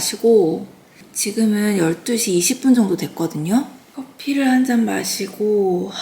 마시고 지금은 12시 20분 정도 됐거든요. 커피를 한 잔 마시고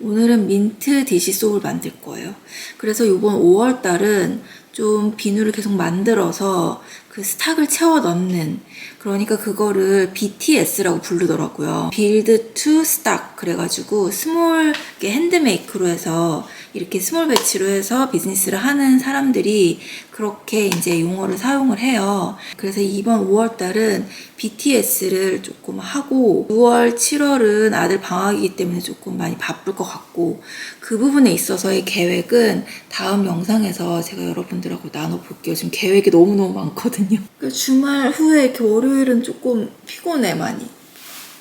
오늘은 민트 디시소를 만들 거예요. 그래서 이번 5월 달은 좀 비누를 계속 만들어서 그 스탁을 채워 넣는 그러니까 그거를 BTS라고 부르더라고요. 빌드 투 스탁 그래가지고 스몰 핸드메이크로 해서 이렇게 스몰 배치로 해서 비즈니스를 하는 사람들이 그렇게 이제 용어를 사용을 해요. 그래서 이번 5월 달은 BTS를 조금 하고 6월, 7월은 아들 방학이기 때문에 조금 많이 바쁠 것 같고 그 부분에 있어서의 계획은 다음 영상에서 제가 여러분들하고 나눠볼게요. 지금 계획이 너무너무 많거든요. 그 주말 후에 이렇게 월요일은 조금 피곤해 많이.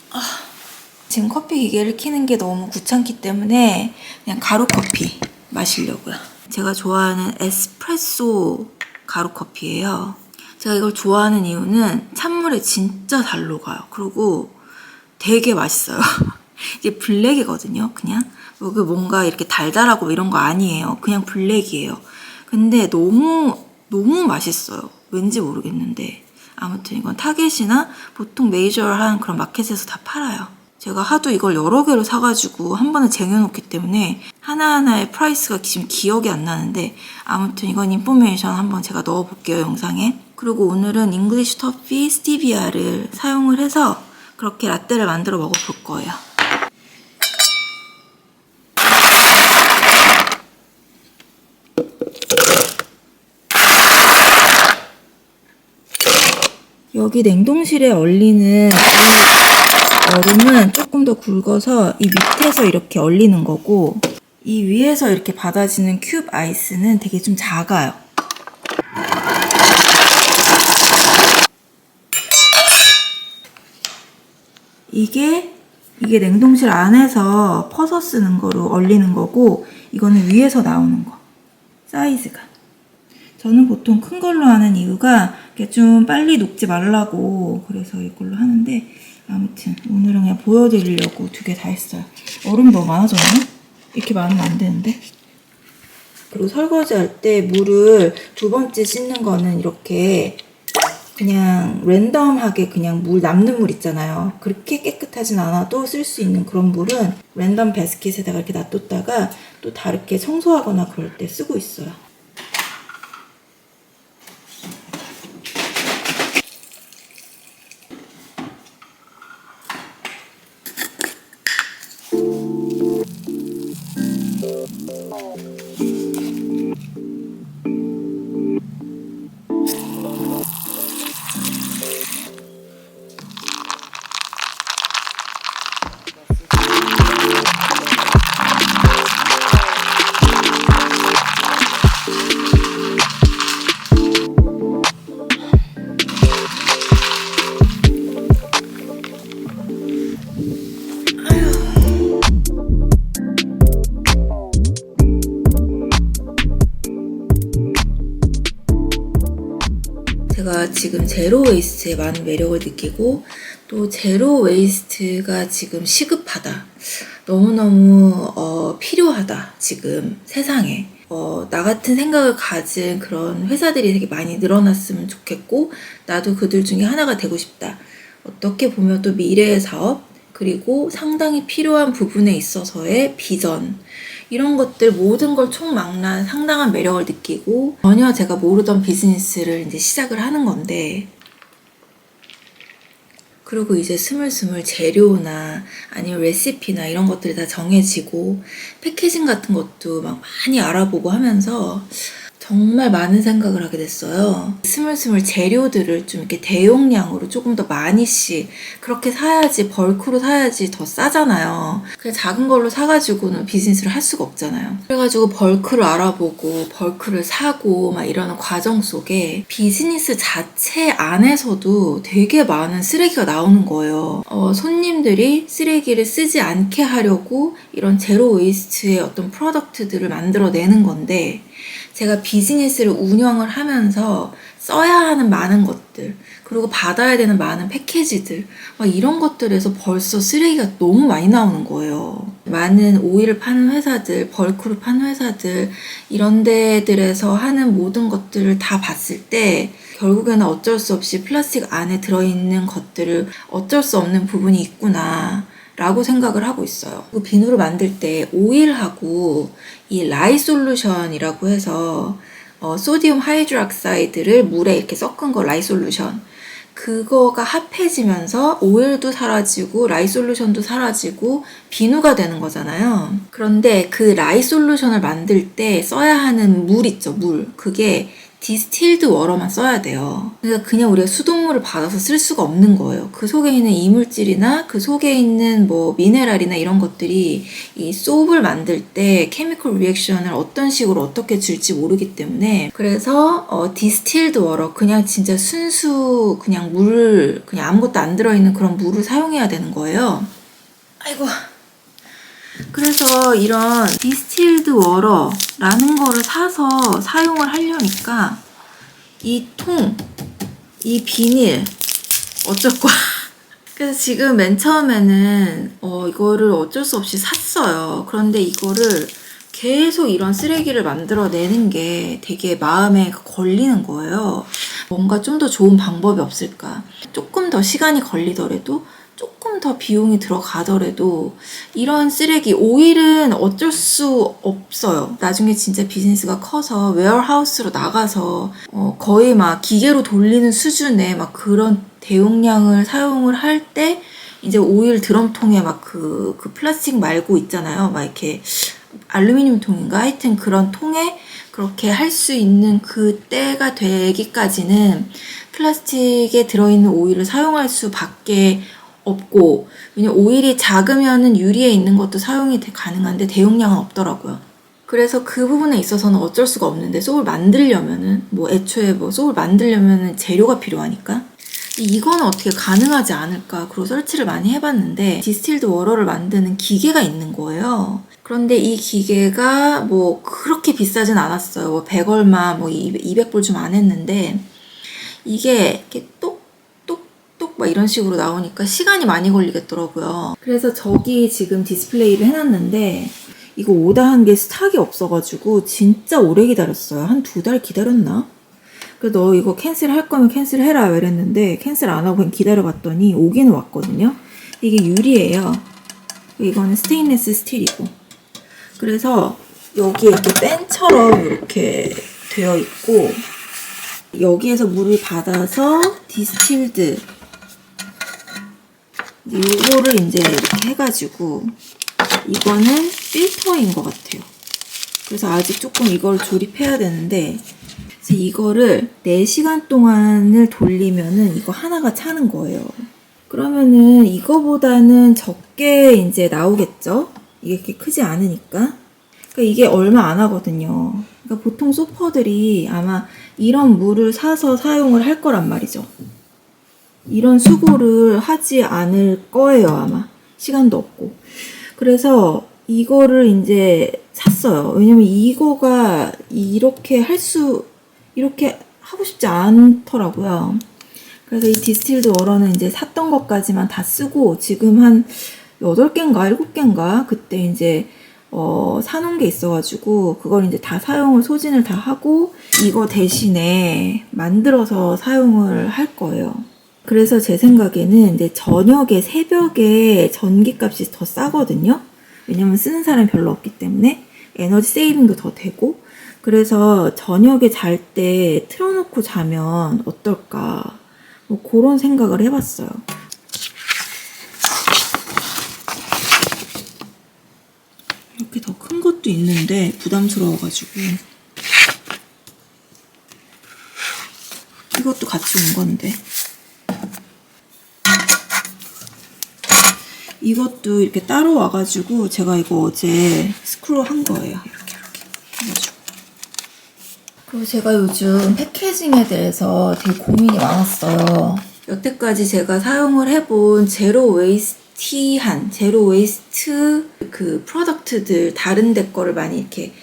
아, 지금 커피 기계를 키는 게 너무 귀찮기 때문에 그냥 가루 커피 마시려고요. 제가 좋아하는 에스프레소 가루 커피예요. 제가 이걸 좋아하는 이유는 찬물에 진짜 잘 녹아요. 그리고 되게 맛있어요. 이게 블랙이거든요, 그냥. 여기 뭔가 이렇게 달달하고 이런 거 아니에요. 그냥 블랙이에요. 근데 너무, 너무 맛있어요. 왠지 모르겠는데. 아무튼 이건 타겟이나 보통 메이저한 그런 마켓에서 다 팔아요. 제가 하도 이걸 여러 개를 사가지고 한 번에 쟁여놓기 때문에 하나하나의 프라이스가 지금 기억이 안 나는데 아무튼 이건 인포메이션 한번 제가 넣어볼게요 영상에 그리고 오늘은 잉글리시 터피 스티비아를 사용을 해서 그렇게 라떼를 만들어 먹어볼 거예요 여기 냉동실에 얼리는 이 얼음은 조금 더 굵어서 이 밑에서 이렇게 얼리는 거고 이 위에서 이렇게 받아지는 큐브 아이스는 되게 좀 작아요. 이게 이게 냉동실 안에서 퍼서 쓰는 거로 얼리는 거고 이거는 위에서 나오는 거 사이즈가 저는 보통 큰 걸로 하는 이유가 좀 빨리 녹지 말라고 그래서 이걸로 하는데 아무튼 오늘은 그냥 보여드리려고 두 개 다 했어요. 얼음 너무 많아졌나? 이렇게 많으면 안 되는데. 그리고 설거지 할 때 물을 두 번째 씻는 거는 이렇게 그냥 랜덤하게 그냥 물 남는 물 있잖아요. 그렇게 깨끗하진 않아도 쓸 수 있는 그런 물은 랜덤 바스켓에다가 이렇게 놔뒀다가 또 다르게 청소하거나 그럴 때 쓰고 있어요. 제로 웨이스트에 많은 매력을 느끼고 또 제로 웨이스트가 지금 시급하다. 너무너무 어, 필요하다. 지금 세상에. 어, 나 같은 생각을 가진 그런 회사들이 되게 많이 늘어났으면 좋겠고 나도 그들 중에 하나가 되고 싶다. 어떻게 보면 또 미래의 사업 그리고 상당히 필요한 부분에 있어서의 비전 이런 것들 모든 걸 총망라한 상당한 매력을 느끼고 전혀 제가 모르던 비즈니스를 이제 시작을 하는 건데 그리고 이제 스물스물 재료나 아니면 레시피나 이런 것들이 다 정해지고 패키징 같은 것도 막 많이 알아보고 하면서 정말 많은 생각을 하게 됐어요. 스물스물 재료들을 좀 이렇게 대용량으로 조금 더 많이씩 그렇게 사야지 벌크로 사야지 더 싸잖아요. 그냥 작은 걸로 사가지고는 비즈니스를 할 수가 없잖아요. 그래가지고 벌크를 알아보고 벌크를 사고 막 이러는 과정 속에 비즈니스 자체 안에서도 되게 많은 쓰레기가 나오는 거예요. 어, 손님들이 쓰레기를 쓰지 않게 하려고 이런 제로 웨이스트의 어떤 프로덕트들을 만들어내는 건데 제가 비즈니스를 운영을 하면서 써야 하는 많은 것들, 그리고 받아야 되는 많은 패키지들, 막 이런 것들에서 벌써 쓰레기가 너무 많이 나오는 거예요. 많은 오일을 파는 회사들, 벌크로 파는 회사들, 이런 데들에서 하는 모든 것들을 다 봤을 때, 결국에는 어쩔 수 없이 플라스틱 안에 들어있는 것들을 어쩔 수 없는 부분이 있구나. 라고 생각을 하고 있어요. 그 비누를 만들 때 오일하고 이 라이 솔루션이라고 해서 어, 소디움 하이드락사이드를 물에 이렇게 섞은 거 라이 솔루션. 그거가 합해지면서 오일도 사라지고 라이 솔루션도 사라지고 비누가 되는 거잖아요. 그런데 그 라이 솔루션을 만들 때 써야 하는 물 있죠, 물. 그게 디스틸드 워러만 써야 돼요. 그러니까 그냥 우리가 수돗물을 받아서 쓸 수가 없는 거예요. 그 속에 있는 이물질이나 그 속에 있는 뭐 미네랄이나 이런 것들이 이 소프를 만들 때 케미컬 리액션을 어떤 식으로 어떻게 줄지 모르기 때문에 그래서 어, 디스틸드 워러 그냥 진짜 순수 그냥 물 그냥 아무것도 안 들어있는 그런 물을 사용해야 되는 거예요. 아이고. 그래서 이런 디스틸드 워러라는 거를 사서 사용을 하려니까 이 통, 이 비닐 거야. 그래서 지금 맨 처음에는 어, 이거를 어쩔 수 없이 샀어요. 그런데 이거를 계속 이런 쓰레기를 만들어내는 게 되게 마음에 걸리는 거예요. 뭔가 좀 더 좋은 방법이 없을까. 조금 더 시간이 걸리더라도 조금 더 비용이 들어가더라도 이런 쓰레기 오일은 어쩔 수 없어요. 나중에 진짜 비즈니스가 커서 웨어하우스로 나가서 어, 거의 막 기계로 돌리는 수준의 막 그런 대용량을 사용을 할 때 이제 오일 드럼통에 막그그 플라스틱 말고 있잖아요. 막 이렇게 알루미늄 통인가 하여튼 그런 통에 그렇게 할 수 있는 그 때가 되기까지는 플라스틱에 들어있는 오일을 사용할 수밖에 없고 왜냐면 오일이 작으면은 유리에 있는 것도 사용이 돼- 가능한데 대용량은 없더라고요. 그래서 그 부분에 있어서는 어쩔 수가 없는데 소울 만들려면은 뭐 애초에 뭐 소울 만들려면은 재료가 필요하니까 이거는 어떻게 가능하지 않을까 그리고 설치를 많이 해봤는데 디스틸드 워러를 만드는 기계가 있는 거예요. 그런데 이 기계가 뭐 그렇게 비싸진 않았어요. 뭐 100 얼마 뭐 200불 좀 안 했는데 이게 이렇게 똑똑똑 막 이런 식으로 나오니까 시간이 많이 걸리겠더라고요. 그래서 저기 지금 디스플레이를 해놨는데 이거 오다 한 게 스탁이 없어가지고 진짜 오래 기다렸어요. 한 두 달 기다렸나? 그래서 너 이거 캔슬 할 거면 캔슬 해라 이랬는데 캔슬 안 하고 그냥 기다려봤더니 오기는 왔거든요. 이게 유리예요. 이거는 스테인레스 스틸이고. 그래서 여기에 이렇게 팬처럼 이렇게 되어 있고 여기에서 물을 받아서 디스틸드 이거를 이제 이렇게 해가지고 이거는 필터인 것 같아요. 그래서 아직 조금 이걸 조립해야 되는데 그래서 이거를 4시간 동안을 돌리면은 이거 하나가 차는 거예요. 그러면은 이거보다는 적게 이제 나오겠죠? 이게 이렇게 크지 않으니까. 그러니까 이게 얼마 안 하거든요. 그러니까 보통 소퍼들이 아마 이런 물을 사서 사용을 할 거란 말이죠. 이런 수고를 하지 않을 거예요, 아마. 시간도 없고. 그래서 이거를 이제 샀어요. 왜냐면 이거가 이렇게 할 수, 이렇게 하고 싶지 않더라고요. 그래서 이 디스틸드 워러는 이제 샀던 것까지만 다 쓰고 지금 한 8개인가 7개인가 그때 이제 어, 사놓은 게 있어가지고 그걸 이제 다 사용을 소진을 다 하고 이거 대신에 만들어서 사용을 할 거예요. 그래서 제 생각에는 이제 저녁에 새벽에 전기값이 더 싸거든요. 왜냐면 쓰는 사람이 별로 없기 때문에 에너지 세이빙도 더 되고 그래서 저녁에 잘 때 틀어놓고 자면 어떨까 뭐 그런 생각을 해봤어요. 이렇게 더 큰 것도 있는데 부담스러워가지고 이것도 같이 온 건데 이것도 이렇게 따로 와가지고 제가 이거 어제 스크롤 한 거예요. 이렇게 이렇게 해가지고 그리고 제가 요즘 패키징에 대해서 되게 고민이 많았어요. 여태까지 제가 사용을 해본 제로 웨이스티한 제로 웨이스트 그 프로덕트들 다른 데 거를 많이 이렇게 예,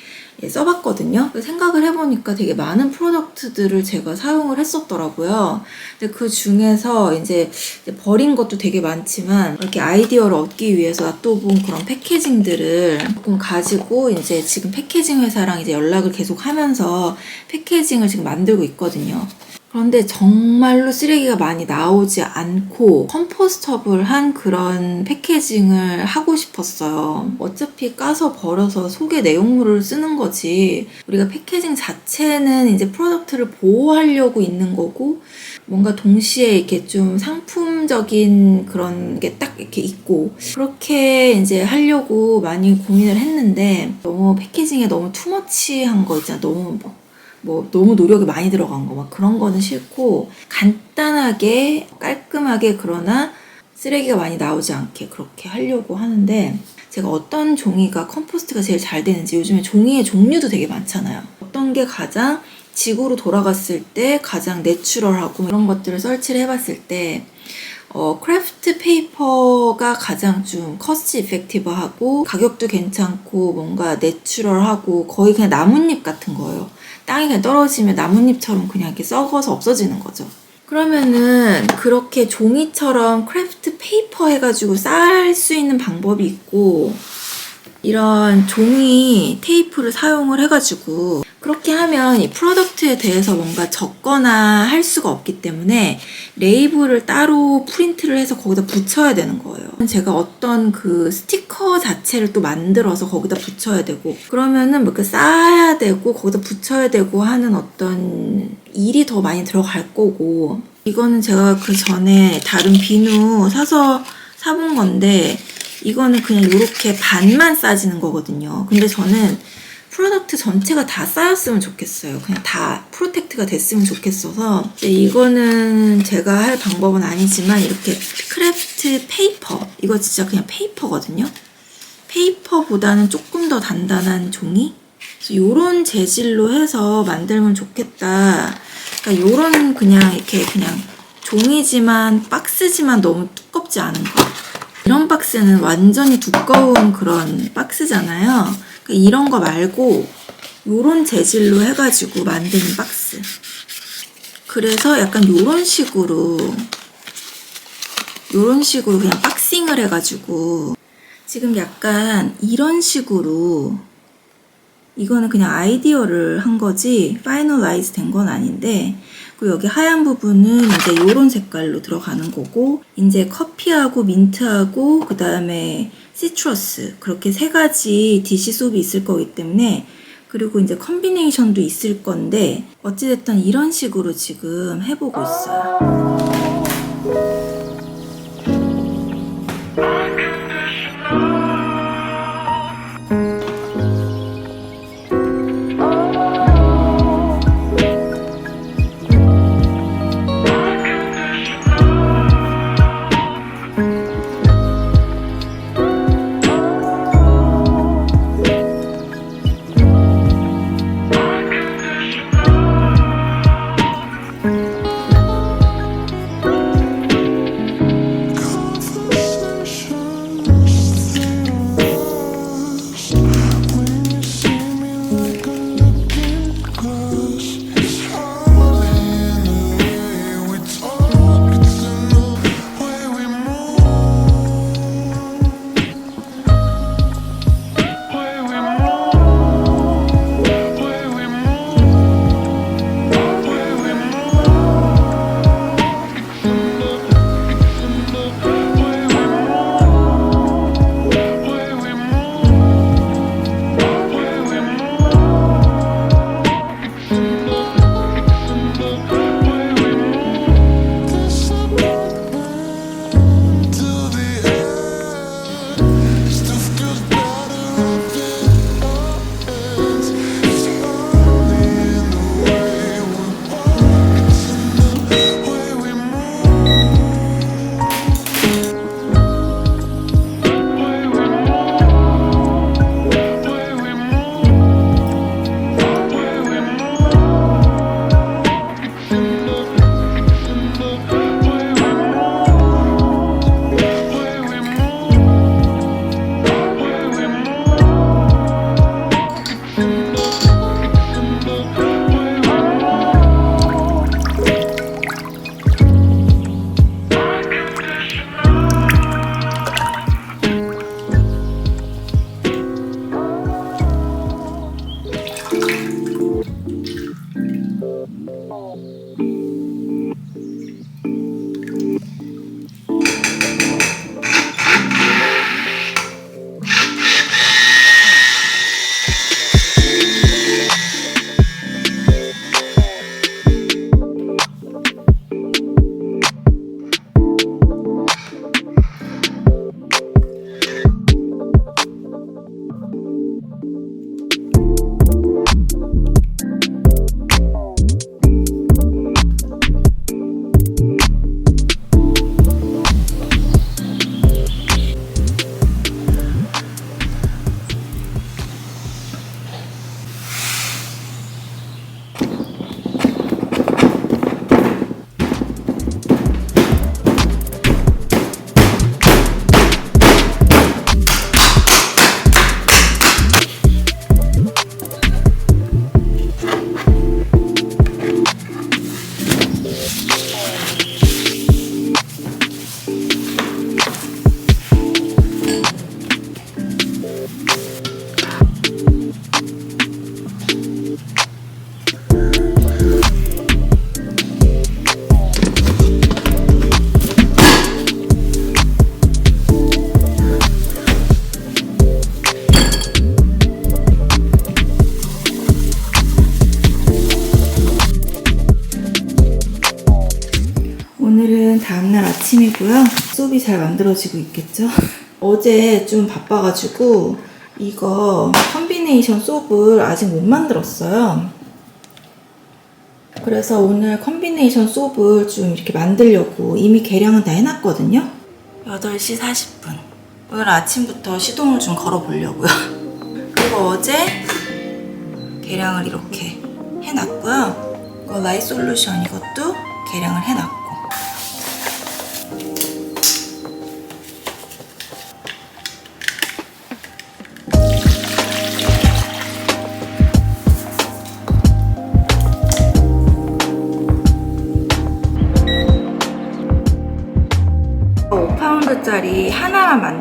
써봤거든요. 생각을 해보니까 되게 많은 프로덕트들을 제가 사용을 했었더라고요. 근데 그 중에서 이제 이제 버린 것도 되게 많지만 이렇게 아이디어를 얻기 위해서 놔둬본 그런 패키징들을 조금 가지고 이제 지금 패키징 회사랑 이제 연락을 계속 하면서 패키징을 지금 만들고 있거든요. 그런데 정말로 쓰레기가 많이 나오지 않고 컴포스터블한 그런 패키징을 하고 싶었어요. 어차피 까서 버려서 속에 내용물을 쓰는 거지. 우리가 패키징 자체는 이제 프로덕트를 보호하려고 있는 거고, 뭔가 동시에 이렇게 좀 상품적인 그런 게 딱 이렇게 있고, 그렇게 이제 하려고 많이 고민을 했는데, 너무 패키징에 너무 투머치한 거 있잖아. 너무 뭐 뭐 너무 노력이 많이 들어간 거 막 그런 거는 싫고 간단하게 깔끔하게 그러나 쓰레기가 많이 나오지 않게 그렇게 하려고 하는데 제가 어떤 종이가 컴포스트가 제일 잘 되는지 요즘에 종이의 종류도 되게 많잖아요. 어떤 게 가장 지구로 돌아갔을 때 가장 내추럴하고 이런 것들을 설치를 해봤을 때 어, 크래프트 페이퍼가 가장 좀 커스트 이펙티브하고 가격도 괜찮고 뭔가 내추럴하고 거의 그냥 나뭇잎 같은 거예요. 땅에 그냥 떨어지면 나뭇잎처럼 그냥 이렇게 썩어서 없어지는 거죠. 그러면은 그렇게 종이처럼 크래프트 페이퍼 해가지고 쌓을 수 있는 방법이 있고 이런 종이 테이프를 사용을 해가지고 그렇게 하면 이 프로덕트에 대해서 뭔가 적거나 할 수가 없기 때문에 레이블을 따로 프린트를 해서 거기다 붙여야 되는 거예요. 제가 어떤 그 스티커 자체를 또 만들어서 거기다 붙여야 되고 그러면은 뭐 이렇게 쌓아야 되고 거기다 붙여야 되고 하는 어떤 일이 더 많이 들어갈 거고 이거는 제가 그 전에 다른 비누 사서 사본 건데 이거는 그냥 이렇게 반만 싸지는 거거든요. 근데 저는 프로덕트 전체가 다 쌓였으면 좋겠어요. 그냥 다 프로텍트가 됐으면 좋겠어서 이거는 제가 할 방법은 아니지만 이렇게 크래프트 페이퍼 이거 진짜 그냥 페이퍼거든요. 페이퍼보다는 조금 더 단단한 종이 요런 재질로 해서 만들면 좋겠다. 그러니까 요런 그냥 이렇게 그냥 종이지만 박스지만 너무 두껍지 않은 거. 이런 박스는 완전히 두꺼운 그런 박스잖아요. 그러니까 이런 거 말고 요런 재질로 해가지고 만드는 박스. 그래서 약간 요런 식으로 요런 식으로 그냥 박싱을 해가지고 지금 약간 이런 식으로 이거는 그냥 아이디어를 한 거지 파이널라이즈 된 건 아닌데 그리고 여기 하얀 부분은 이제 요런 색깔로 들어가는 거고 이제 커피하고 민트하고 그 다음에 시트러스 그렇게 세 가지 디시 수업이 있을 거기 때문에 그리고 이제 컨비네이션도 있을 건데 어찌됐든 이런 식으로 지금 해보고 있어요. 아침이고요. 수업이 잘 만들어지고 있겠죠? 어제 좀 바빠가지고 이거 컨비네이션 수업을 아직 못 만들었어요. 그래서 오늘 컨비네이션 수업을 좀 이렇게 만들려고 이미 계량은 다 해놨거든요. 8시 40분. 오늘 아침부터 시동을 좀 걸어보려고요. 그리고 어제 계량을 이렇게 해놨고요. 이거 라이 솔루션 이것도 계량을 해놨고.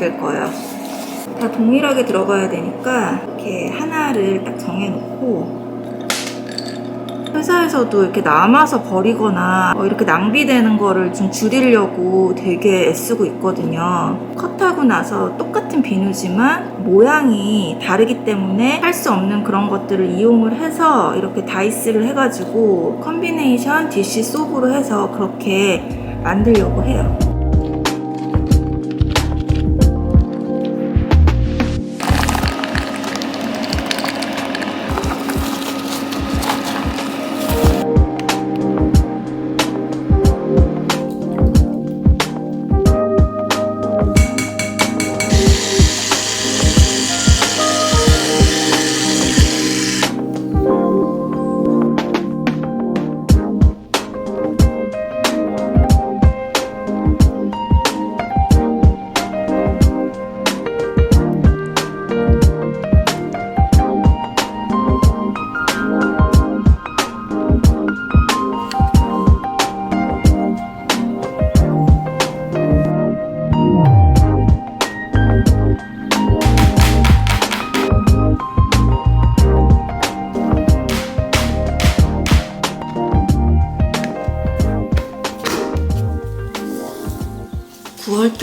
만들 거예요. 다 동일하게 들어가야 되니까 이렇게 하나를 딱 정해놓고 회사에서도 이렇게 남아서 버리거나 어, 이렇게 낭비되는 거를 좀 줄이려고 되게 애쓰고 있거든요. 컷하고 나서 똑같은 비누지만 모양이 다르기 때문에 할 수 없는 그런 것들을 이용을 해서 이렇게 다이스를 해가지고 컨비네이션 DC 소브로 해서 그렇게 만들려고 해요.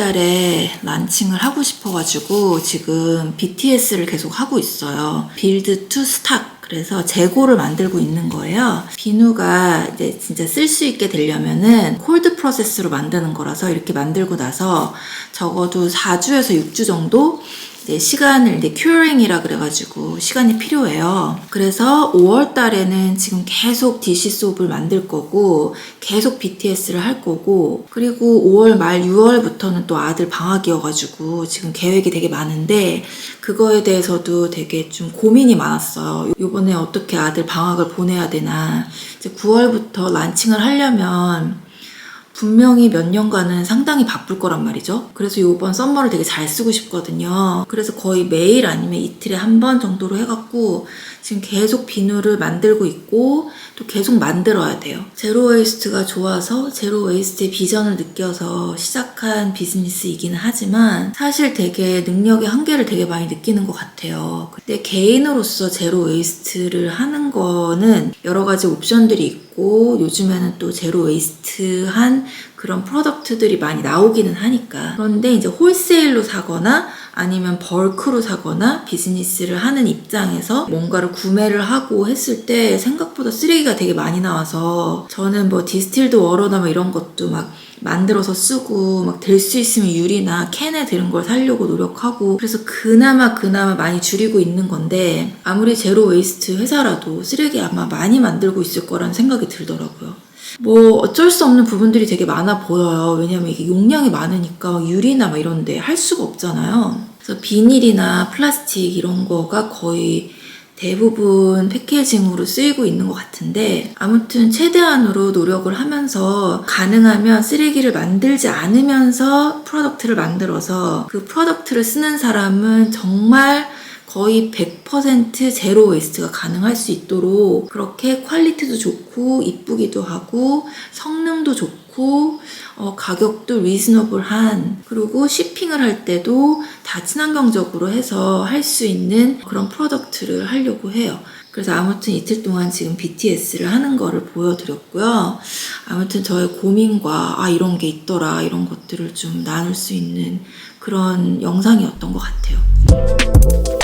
달에 란칭을 하고 싶어가지고 지금 BTS를 계속 하고 있어요. 빌드 투 스탁. 그래서 재고를 만들고 있는 거예요. 비누가 이제 진짜 쓸 수 있게 되려면은 콜드 프로세스로 만드는 거라서 이렇게 만들고 나서 적어도 4주에서 6주 정도 이제 시간을 이제 큐어링이라 그래가지고 시간이 필요해요. 그래서 5월 달에는 지금 계속 DC 수업을 만들 거고 계속 BTS를 할 거고 그리고 5월 말 6월부터는 또 아들 방학이어가지고 지금 계획이 되게 많은데 그거에 대해서도 되게 좀 고민이 많았어요. 요번에 어떻게 아들 방학을 보내야 되나 이제 9월부터 란칭을 하려면 분명히 몇 년간은 상당히 바쁠 거란 말이죠. 그래서 요번 썸머를 되게 잘 쓰고 싶거든요. 그래서 거의 매일 아니면 이틀에 한 번 정도로 해갖고 지금 계속 비누를 만들고 있고 또 계속 만들어야 돼요. 제로 웨이스트가 좋아서 제로 웨이스트의 비전을 느껴서 시작한 비즈니스이기는 하지만 사실 되게 능력의 한계를 되게 많이 느끼는 것 같아요. 근데 개인으로서 제로 웨이스트를 하는 거는 여러 가지 옵션들이 있고 요즘에는 또 제로 웨이스트한 그런 프로덕트들이 많이 나오기는 하니까. 그런데 이제 홀세일로 사거나 아니면 벌크로 사거나 비즈니스를 하는 입장에서 뭔가를 구매를 하고 했을 때 생각보다 쓰레기가 되게 많이 나와서 저는 뭐 디스틸드 워러나 뭐 이런 것도 막 만들어서 쓰고 막 될 수 있으면 유리나 캔에 들은 걸 사려고 노력하고 그래서 그나마 그나마 많이 줄이고 있는 건데 아무리 제로 웨이스트 회사라도 쓰레기 아마 많이 만들고 있을 거라는 생각이 들더라고요. 뭐 어쩔 수 없는 부분들이 되게 많아 보여요. 왜냐면 이게 용량이 많으니까 유리나 막 이런데 할 수가 없잖아요. 그래서 비닐이나 플라스틱 이런 거가 거의 대부분 패키징으로 쓰이고 있는 것 같은데 아무튼 최대한으로 노력을 하면서 가능하면 쓰레기를 만들지 않으면서 프로덕트를 만들어서 그 프로덕트를 쓰는 사람은 정말 거의 100% 제로 웨이스트가 가능할 수 있도록 그렇게 퀄리티도 좋고 이쁘기도 하고 성능도 좋고 어, 가격도 리즈너블한 그리고 쇼핑을 할 때도 다 친환경적으로 해서 할 수 있는 그런 프로덕트를 하려고 해요. 그래서 아무튼 이틀 동안 지금 BTS를 하는 거를 보여드렸고요. 아무튼 저의 고민과 아 이런 게 있더라 이런 것들을 좀 나눌 수 있는 그런 영상이었던 것 같아요.